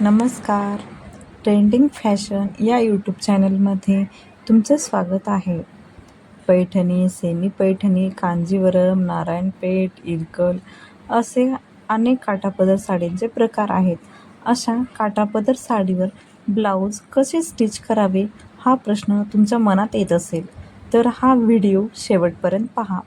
नमस्कार. Trending fashion या YouTube चॅनलमध्ये तुमचं स्वागत आहे. पैठणी सेमी पैठणी कांजीवरम नारायणपेठ इरकल असे अनेक काटापदर साडींचे प्रकार आहेत. अशा काटापदर साडीवर ब्लाऊज कसे स्टिच करावे हा प्रश्न तुमच्या मनात येत असेल तर हा व्हिडिओ शेवटपर्यंत पहा.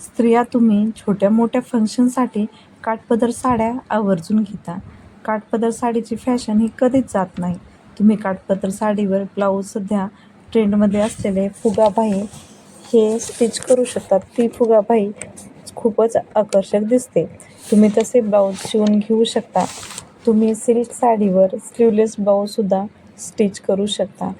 स्त्रिया तुम्ही छोट्या मोठ्या फंक्शनसाठी काठपदर साड्या आवर्जून घेता. काठपदर साडीची फॅशन ही कधीच जात नाही. तुम्ही काठपदर साडीवर ब्लाऊज सध्या ट्रेंडमध्ये असलेले फुगाबाई हे स्टिच करू शकतात. ती फुगाबाई खूपच आकर्षक दिसते. तुम्ही तसे ब्लाऊज शिवून घेऊ शकता. तुम्ही सिल्क साडीवर स्लीवलेस ब्लाऊजसुद्धा स्टिच करू शकता.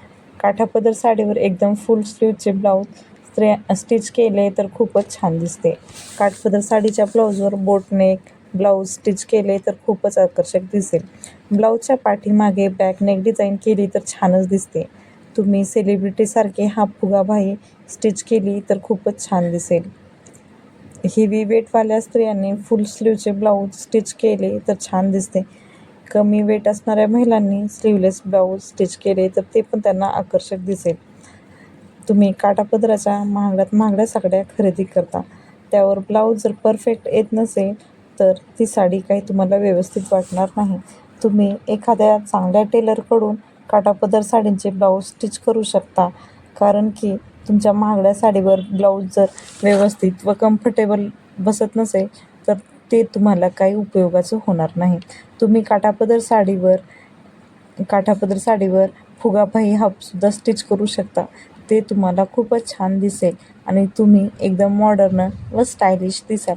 काठापदर साडीवर एकदम फुल स्लीवचे ब्लाऊज स्त्रिया स्टिच केले तर खूपच छान दिसते. काठपदर साडीच्या ब्लाऊजवर बोटनेक ब्लाऊज स्टिच केले तर खूपच आकर्षक दिसेल. ब्लाऊजच्या पाठीमागे बॅकनेक डिझाईन केली तर छानच दिसते. तुम्ही सेलिब्रिटीसारखे हा फुगाबाई स्टिच केली तर खूपच छान दिसेल. हेवी वेटवाल्या स्त्रियांनी फुल स्लीवचे ब्लाऊज स्टिच केले तर छान दिसते. कमी वेट असणाऱ्या महिलांनी स्लीवलेस ब्लाऊज स्टिच केले तर ते पण त्यांना आकर्षक दिसेल. तुम्ही काटापदराच्या महागड्यात महागड्या सगळ्या खरेदी करता. त्यावर ब्लाऊज जर परफेक्ट येत नसेल तर ती साडी काही तुम्हाला व्यवस्थित वाटणार नाही. तुम्ही एखाद्या चांगल्या टेलरकडून काठापदर साडींचे ब्लाऊज स्टिच करू शकता. कारण की तुमच्या महागड्या साडीवर ब्लाऊज जर व्यवस्थित व कम्फर्टेबल बसत नसेल तर ते तुम्हाला काही उपयोगाचं होणार नाही. तुम्ही काठापदर साडीवर काठापदर साडीवर फुगाफाई हाफसुद्धा स्टिच करू शकता. ते तुम्हाला खूपच छान दिसेल आणि तुम्ही एकदम मॉडर्न व स्टायलिश दिसाल.